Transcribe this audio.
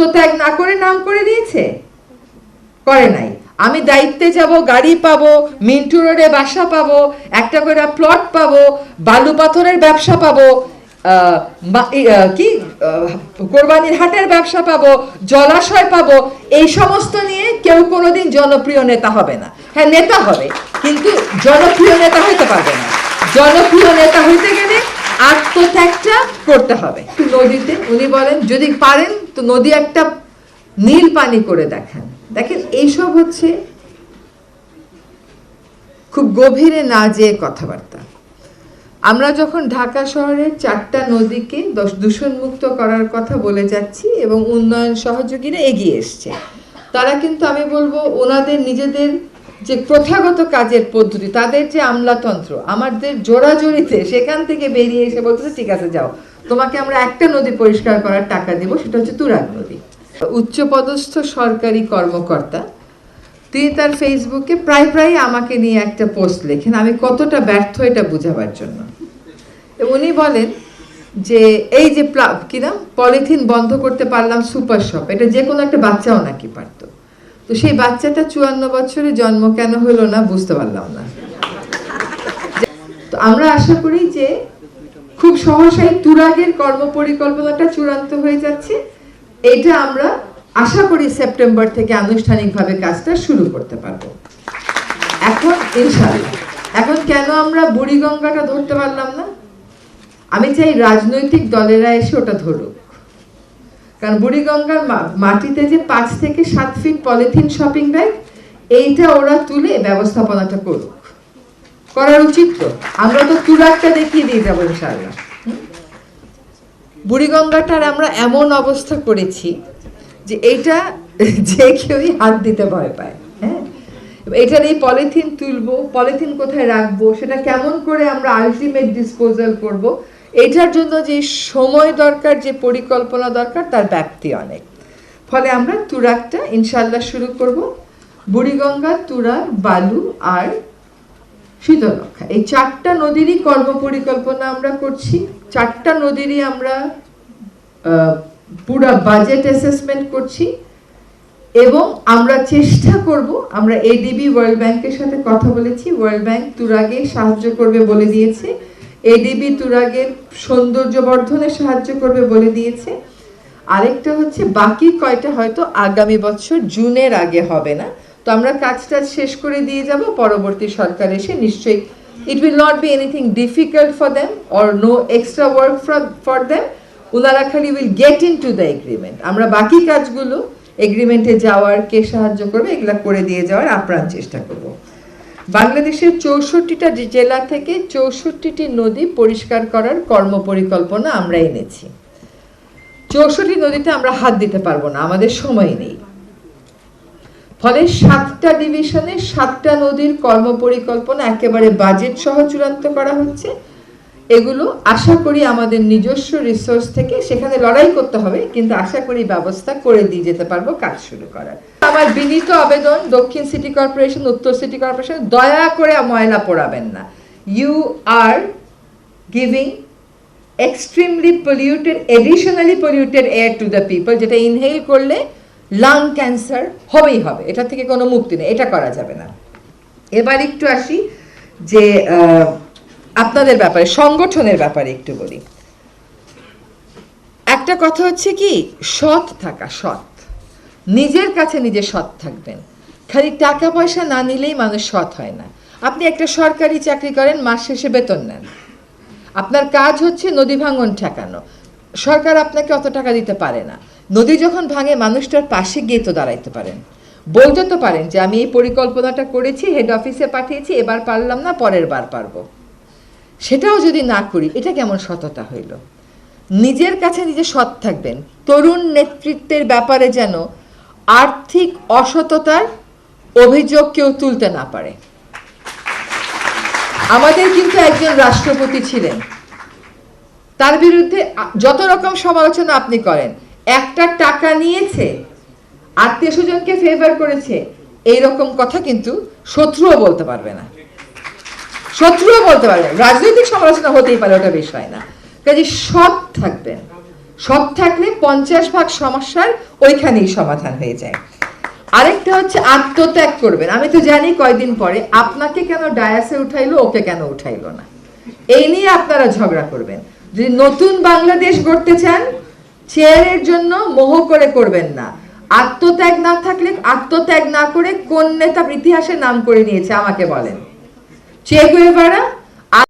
আত্মত্যাগ না করে নাম করে দিয়েছে? করে নাই। আমি দায়িত্বে যাব, গাড়ি পাবো, মিন্টু রোডে বাসা পাবো, একটা করে প্লট পাবো, বালু পাথরের ব্যবসা পাবো কি কোরবানির হাটের ব্যবসা পাবো, জলাশয় পাবো, এই সমস্ত নিয়ে কেউ কোনোদিন জনপ্রিয় নেতা হবে না। হ্যাঁ নেতা হবে, কিন্তু জনপ্রিয় নেতা হইতে পারবে না। জনপ্রিয় নেতা হইতে গেলে আত্মত্যাগটা করতে হবে। নদীতে উনি বলেন, যদি পারেন তো নদী একটা নীল পানি করে দেখান। দেখেন, এইসব হচ্ছে খুব গভীরে না যেয়ে কথাবার্তা। আমরা যখন ঢাকা শহরের চারটা নদীকে দূষণমুক্ত করার কথা বলে যাচ্ছি এবং উন্নয়ন সহযোগীরা এগিয়ে এসছে, তারা কিন্তু আমি বলব ওনাদের নিজেদের যে প্রথাগত কাজের পদ্ধতি, তাদের যে আমলাতন্ত্র, আমাদের জোড়াজোড়িতে সেখান থেকে বেরিয়ে এসে বলতেছে, ঠিক আছে, যাও। তোমাকে আমরা একটা নদী পরিষ্কার করার টাকা দিব, সেটা হচ্ছে তুরাগ নদী। উচ্চপদস্থ সরকারি কর্মকর্তা, তিনি তার ফেসবুকে প্রায় প্রায় আমাকে নিয়ে একটা পোস্ট লেখেন, আমি কতটা ব্যর্থ এটা বোঝাবার জন্য। উনি বলেন যে, এই যে কি নাম? পলিথিন বন্ধ করতে পারলাম সুপার শপ এটা যে কোনো একটা বাচ্চাও নাকি পারতো। তো সেই বাচ্চাটা চুয়ান্ন বছরে জন্ম কেন হলো না বুঝতে পারলাম না। তো আমরা আশা করি যে খুব সহসাই তুরাগের কর্ম পরিকল্পনাটা চূড়ান্ত হয়ে যাচ্ছে। এটা আমরা আশা করি সেপ্টেম্বর থেকে আনুষ্ঠানিকভাবে কাজটা শুরু করতে পারব। এখন ইনশাআল্লাহ। এখন কেন আমরা বুড়িগঙ্গাটা ধরতে পারলাম না? আমি চাই রাজনৈতিক দলেরা এসে ওটা ধরুক। কারণ বুড়িগঙ্গার মাটিতে যে পাঁচ থেকে সাত ফিট পলিথিন শপিং ব্যাগ এইটা ওরা তুলে ব্যবস্থাপনাটা করুক। করার উচিত তো। আমরা তো তুরাকটা দেখিয়ে দিয়ে যাব ইনশাআল্লাহ। হুম? বুড়িগঙ্গাটার আমরা এমন অবস্থা করেছি যে এইটা যে কেউই হাত দিতে ভয় পায়। হ্যাঁ? এটার এই পলিথিন তুলবো পলিথিন কোথায় রাখব, সেটা কেমন করে আমরা আলটিমেট ডিসপোজাল করব এটার জন্য যে সময় দরকার, যে পরিকল্পনা দরকার, তার ব্যাপ্তি অনেক। ফলে আমরা তুরাকটা ইনশাল্লাহ শুরু করব। বুড়িগঙ্গা, তুরাগ, বালু আর শীতলক্ষা এই চারটা নদীরই কর্ম পরিকল্পনা আমরা করছি। চারটা নদীরই আমরা পুরা বাজেট অ্যাসেসমেন্ট করছি। এবং আমরা চেষ্টা করব, আমরা এডিবি ওয়ার্ল্ড ব্যাংকের সাথে কথা বলেছি। ওয়ার্ল্ড ব্যাংক তুরাগে সাহায্য করবে বলে দিয়েছে। এডিবি তুরাগের সৌন্দর্য বর্ধনে সাহায্য করবে বলে দিয়েছে। আরেকটা হচ্ছে, বাকি কয়টা হয়তো আগামী বছর জুনের আগে হবে না। তো আমরা কাজটা শেষ করে দিয়ে যাব, পরবর্তী সরকার এসে নিশ্চয়ই it will not be anything difficult for them or no extra work for them ওনারা খালি will get into the agreement আমরা বাকি কাজগুলো এগ্রিমেন্টে যাওয়ার কে সাহায্য করবে, এগুলা করে দিয়ে যাওয়ার আপ্রাণ চেষ্টা করব। বাংলাদেশের চৌষট্টিটা জেলা থেকে চৌষট্টিটি নদী পরিষ্কার করার কর্মপরিকল্পনা আমরা এনেছি। চৌষট্টি নদীতে আমরা হাত দিতে পারব না, আমাদের সময় নেই। ফলে সাতটা ডিভিশনে সাতটা নদীর কর্মপরিকল্পনা একেবারে বাজেট সহ চূড়ান্ত করা হচ্ছে। এগুলো আশা করি আমাদের নিজস্ব রিসোর্স থেকে সেখানে লড়াই করতে হবে, কিন্তু আশা করি ব্যবস্থা করে দিয়ে যেতে পারব কাজ শুরু করার। আমার বিনীত আবেদন, দক্ষিণ সিটি কর্পোরেশন উত্তর সিটি কর্পোরেশন দয়া করে ময়লা পোড়াবেন না। You are giving extremely polluted additionally polluted air to the people যেটা ইনহেল করলে লাং ক্যান্সার হবেই হবে। এটা থেকে কোনো মুক্তি নেই, এটা করা যাবে না। এবার একটু আসি যে আপনাদের ব্যাপারে, সংগঠনের ব্যাপারে একটু বলি। একটা কথা হচ্ছে কি, সৎ থাকা সৎ। নিজের কাছে নিজে সৎ থাকবেন। খালি টাকা পয়সা না নিলেই মানুষ সৎ হয় না। আপনি একটা সরকারি চাকরি করেন, মাস শেষে বেতন নেন। আপনার কাজ হচ্ছে নদী ভাঙন ঠেকানো। সরকার আপনাকে অত টাকা দিতে পারে না। নদী যখন ভাঙে, মানুষটার পাশে গিয়ে তো দাঁড়াইতে পারেন। বলতে তো পারেন যে, আমি এই পরিকল্পনাটা করেছি হেড অফিসে পাঠিয়েছি, এবার পারলাম না, পরের বার পারব। সেটাও যদি না করি, এটা কেমন সততা হইল? নিজের কাছে নিজে সৎ থাকবেন। তরুণ নেতৃত্বের ব্যাপারে যেন আর্থিক অসততার অভিযোগ কেউ তুলতে না পারে। আমাদের কিন্তু একজন রাষ্ট্রপতি ছিলেন। তার বিরুদ্ধে যত রকম সমালোচনা আপনি করেন, একটা টাকা নিয়েছে, আত্মীয় স্বজনকে ফেভার করেছে এই রকম কথা কিন্তু শত্রুও বলতে পারবে না। শত্রুও বলতে পারবে রাজনৈতিক সমালোচনা হতেই পারে, ওটা বিষয় না। কাজে সৎ থাকবেন। সব থাকলে পঞ্চাশ ভাগ সমস্যার ওইখানেই সমাধান হয়ে যায়। আরেকটা হচ্ছে আত্মত্যাগ করবেন। আমি তো জানি কয়দিন পরে আপনাকে কেন ডায়াসে উঠাইলো, ওকে কেন উঠাইলো না। এই নিয়ে আপনারা ঝগড়া করবেন। যদি নতুন বাংলাদেশ গড়তে চান, চেয়ারের জন্য মোহ করে করবেন না। আত্মত্যাগ না থাকলে আত্মত্যাগ না করে কোন নেতা ইতিহাসে নাম করে নিয়েছে আমাকে বলেন। che guevara